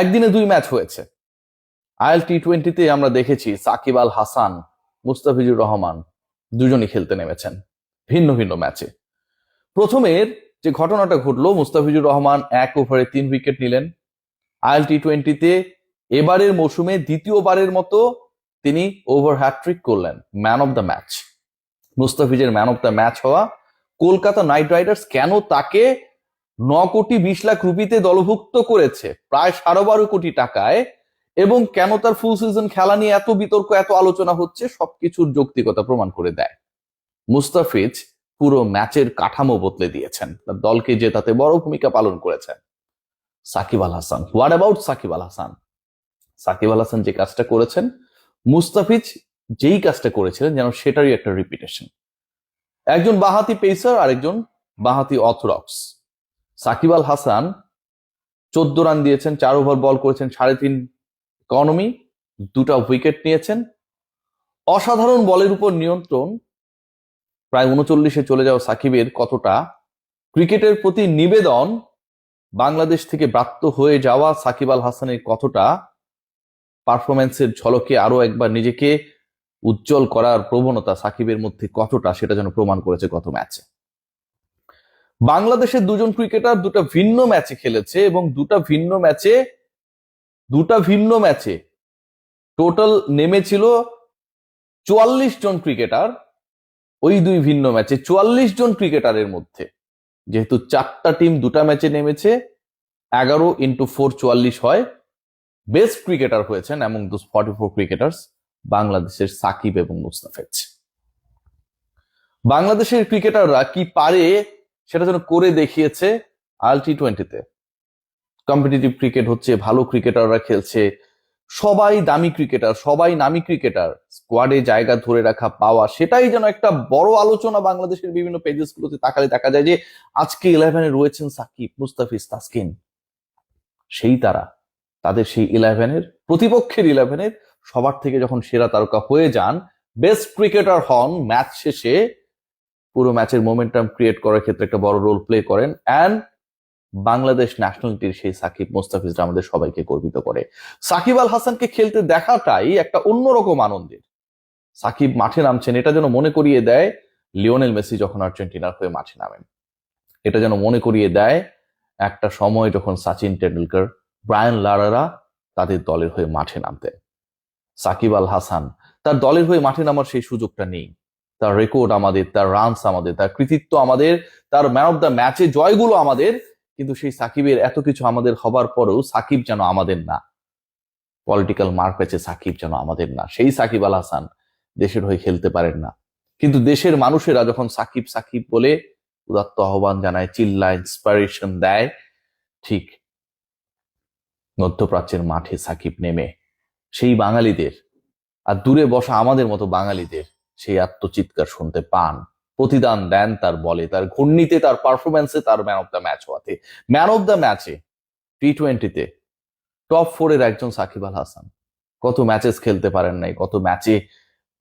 একদিনে দুই ম্যাচ হয়েছে। আইএল টি টোয়েন্টিতে আমরা দেখেছি সাকিব আল হাসান, মুস্তাফিজুর রহমান দুজনই খেলতে নেমেছেন, ভিন্ন ভিন্ন ম্যাচে। প্রথমের যে ঘটনাটা ঘটলো, মুস্তাফিজুর রহমান এক ওভারে তিন উইকেট নিলেন। আইএল টি টোয়েন্টিতে এবারের মৌসুমে দ্বিতীয়বারের মতো তিনি ওভার হ্যাট্রিক করলেন, ম্যান অফ দ্য ম্যাচ। মুস্তাফিজের ম্যান অফ দ্য ম্যাচ হওয়া কলকাতা নাইট রাইডার্স কেন তাকে ন কোটি বিশ লাখ রুপিতে দলভুক্ত করেছে, প্রায় সাড়ে বারো কোটি টাকায়। এবং কেন তার ফুল সিজন খেলা নিয়ে এত বিতর্ক, এত আলোচনা হচ্ছে, সবকিছুর যৌক্তিকতা প্রমাণ করে দেয়। মুস্তাফিজ পুরো ম্যাচের কাঠামো বদলে দিয়েছেন, তার দলকে জেতাতে বড় ভূমিকা পালন করেছেন। Shakib Al Hasan what about Shakib Al Hasan? Shakib Al Hasan যে কাজটা করেছেন, মুস্তাফিজ যেই কাজটা করেছিলেন যেন সেটারই একটা রিপিটেশন একজন বাহাতি পেসার আরেকজন বাহাতি অথরক্স সাকিব আল হাসান চোদ্দ রান দিয়েছেন, চার ওভার বল করেছেন, সাড়ে তিন ইকোনমি দুটা উইকেট নিয়েছেন। অসাধারণ বলের উপর নিয়ন্ত্রণ, প্রায় উনচল্লিশে চলে যাওয়া সাকিবের কতটা। ক্রিকেটের প্রতি নিবেদন, বাংলাদেশ থেকে ব্রাত্য হয়ে যাওয়া সাকিব আল হাসানের কতটা। পারফরমেন্সের ঝলকে আরও একবার নিজেকে উজ্জ্বল করার প্রবণতা সাকিবের মধ্যে কতটা, সেটা যেন প্রমাণ করেছে গত ম্যাচে। বাংলাদেশের দুজন ক্রিকেটার দুটা ভিন্ন ম্যাচে খেলেছে এবং দুটা ভিন্ন ম্যাচে দুটা ভিন্ন ম্যাচে টোটাল নেমেছিল চুয়াল্লিশ জন ক্রিকেটার ওই দুই ভিন্ন ম্যাচে চুয়াল্লিশ জন ক্রিকেটারের মধ্যে, যেহেতু চারটা টিম দুটা ম্যাচে নেমেছে, এগারো ইন্টু ফোর চুয়াল্লিশ হয়। বেস্ট ক্রিকেটার হয়েছেন এমন দোজ ফর্টি ফোর ক্রিকেটার্স বাংলাদেশের সাকিব এবং মুস্তাফিজ। বাংলাদেশের ক্রিকেটাররা কি পারে সেটা যেন করে দেখিয়েছে আল টি টোয়েন্টিতে। কম্পিটিটিভ ক্রিকেট হচ্ছে, ভালো ক্রিকেটাররা খেলছে, সবাই দামি ক্রিকেটার সবাই নামি ক্রিকেটার স্কোয়াডে জায়গা ধরে রাখা, পাওয়া, সেটাই যেন একটা বড় আলোচনা বাংলাদেশের বিভিন্ন পেজেস গুলোতে তাকালে দেখা যায় যে, আজকে ইলেভেনে রয়েছেন সাকিব, মুস্তাফিজ, তাসকিন। সেই তারা, তাদের সেই ইলেভেনের প্রতিপক্ষের ইলেভেনের সবার থেকে যখন সেরা তারকা হয়ে যান বেস্ট ক্রিকেটার হন ম্যাচ শেষে পুরো ম্যাচের মোমেন্টাম ক্রিয়েট করার ক্ষেত্রে একটা বড় রোল প্লে করেন অ্যান্ড বাংলাদেশ ন্যাশনালিটির সেই সাকিব মোস্তাফিজরা আমাদের সবাইকে গর্বিত করে। সাকিব আল হাসানকে খেলতে দেখাটাই একটা অন্যরকম আনন্দের। সাকিব মাঠে নামছেন, এটা যেন মনে করিয়ে দেয় লিওনেল মেসি যখন আর্জেন্টিনার হয়ে মাঠে নামেন। এটা যেন মনে করিয়ে দেয় একটা সময় যখন সচিন টেন্ডুলকার ব্রায়ান লারারা তাদের দলের হয়ে মাঠে নামতেন। সাকিব আল হাসান, তার দলের হয়ে মাঠে নামার সেই সুযোগটা নেই। তার রেকর্ড আমাদের, তার রানস আমাদের, তার কৃতিত্ব আমাদের, তার ম্যান অফ দ্য ম্যাচে জয়গুলো আমাদের, কিন্তু সেই সাকিবের এত কিছু আমাদের হবার পরেও সাকিব যেন আমাদের না। পলিটিক্যাল মার্ক পেয়েছে সাকিব যেন আমাদের না। সেই সাকিব আল হাসান দেশের হয়ে খেলতে পারেন না। কিন্তু দেশের মানুষেরা যখন সাকিব সাকিব বলে উদাত্ত আহ্বান জানায় চিল্লা ইন্সপাইরেশন দেয়, ঠিক মধ্যপ্রাচ্যের মাঠে সাকিব নেমে। সেই বাঙালিদের, আর দূরে বসা আমাদের মতো বাঙালিদের সেই আত্মচিৎকার শুনতে পান। প্রতিদান দেন তার বলে, তার ঘূর্ণিতে, তার পারফরমেন্সে তার ম্যান অফ দ্য ম্যাচ হওয়াতে। ম্যান অফ দ্য ম্যাচে টি টোয়েন্টিতে টপ ফোরের একজন সাকিব আল হাসান। কত ম্যাচেস খেলতে পারেন নাই, কত ম্যাচে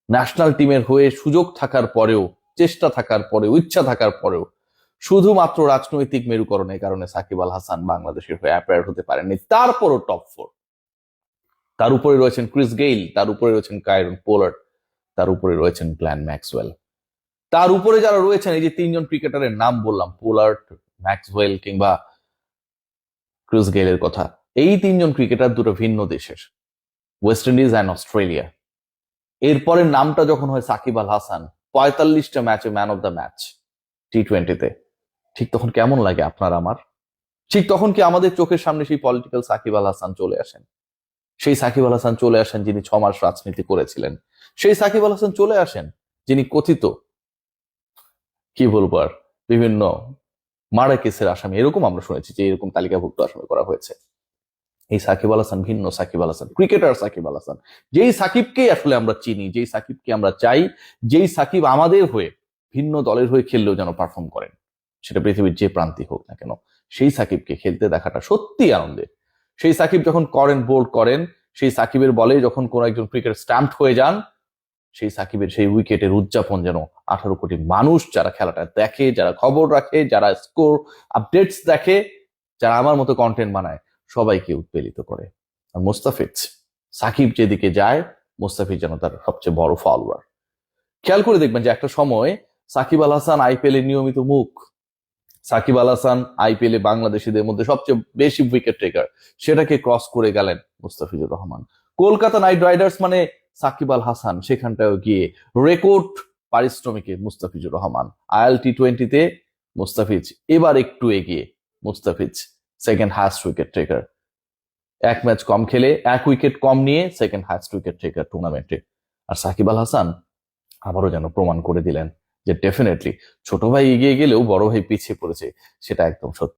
ন্যাশনাল টিমের হয়ে সুযোগ থাকার পরেও, চেষ্টা থাকার পরেও, ইচ্ছা থাকার পরেও, শুধুমাত্র রাজনৈতিক মেরুকরণের কারণে সাকিব আল হাসান বাংলাদেশের হয়ে অ্যাপেয়ার হতে পারেননি। তারপরও টপ ফোর তার উপরে রয়েছেন ক্রিস গেইল তার উপরে রয়েছেন কায়রন পোলার্ড তার উপরে রয়েছেন গ্ল্যান ম্যাক্সওয়েল। তার উপরে যারা রয়েছেন, এই যে তিনজন ক্রিকেটারের নাম বললাম, পোলার্ড, ম্যাক্সওয়েল কিংবা ক্রিস গেইলের কথা, এই তিনজন ক্রিকেটার দুটো ভিন্ন দেশের, ওয়েস্ট ইন্ডিজ অ্যান্ড অস্ট্রেলিয়া। এরপরের নামটা যখন হয় সাকিব আল হাসান, পঁয়তাল্লিশটা ম্যাচে man of the match T টোয়েন্টিতে ঠিক তখন কেমন লাগে আপনার আমার? ঠিক তখন কি আমাদের চোখের সামনে সেই পলিটিক্যাল সাকিব আল হাসান চলে আসেন? সেই সাকিব আল হাসান চলে আসেন যিনি ছ মাস রাজনীতি করেছিলেন। সেই সাকিব আল হাসান চলে আসেন যিনি কথিত, কি বলব আর, বিভিন্ন মারা কেসের আসামি। এরকম আমরা শুনেছি যে এরকম তালিকাভুক্ত আসামি করা হয়েছে। এই সাকিব আল হাসান ভিন্ন সাকিব আল হাসান, ক্রিকেটার সাকিব আল হাসান। যেই সাকিবকেই আসলে আমরা চিনি, যেই সাকিবকে আমরা চাই, যেই সাকিব আমাদের হয়ে ভিন্ন দলের হয়ে খেললেও যেন পারফর্ম করেন, সেটা পৃথিবীর যে প্রান্তিক হোক না কেন, সেই সাকিবকে খেলতে দেখাটা সত্যি আনন্দের। সেই সাকিব যখন করেন বোল্ড করেন, সেই সাকিবের বলে যখন কোন একজন ক্রিকেট স্ট্যাম্প হয়ে যান, সেই সাকিবের সেই উইকেটের উদযাপন যেন আঠারো কোটি মানুষ যারা খেলাটা দেখে, যারা খবর রাখে, যারা স্কোর আপডেটস দেখে, যারা আমার মতো কন্টেন্ট বানায়, সবাইকে উৎপেলিত করে। আর মুস্তাফিজ, সাকিব যেদিকে যায়, মুস্তাফিজ যেন তার সবচেয়ে বড় ফলোয়ার খেয়াল করে দেখবেন যে একটা সময় সাকিব আল হাসান, আইপিএল এর নিয়মিত মুখ সাকিব আল হাসান আইপিএল বাংলাদেশিদের মধ্যে সবচেয়ে বেশি উইকেট টেকার সেটাকে ক্রস করে গেলেন মুস্তাফিজুর রহমান। কলকাতা নাইট রাইডার্স মানে সাকিব আল হাসান সেখানটায় গিয়ে রেকর্ড পারিশ্রমিকে মুস্তাফিজুর রহমান। আইএল টি টোয়েন্টিতে মুস্তাফিজ এবার একটু এগিয়ে, Mustafiz second highest wicket taker এক ম্যাচ কম খেলে, এক উইকেট কম নিয়ে সেকেন্ড হায়েস্ট উইকেট টেকার টুর্নামেন্টে আর সাকিব আল হাসান আবারও যেন প্রমাণ করে দিলেন যে ডেফিনেটলি ছোট ভাই এগিয়ে গেলেও বড় ভাই পিছিয়ে পড়েছে সেটা একদম সত্যি।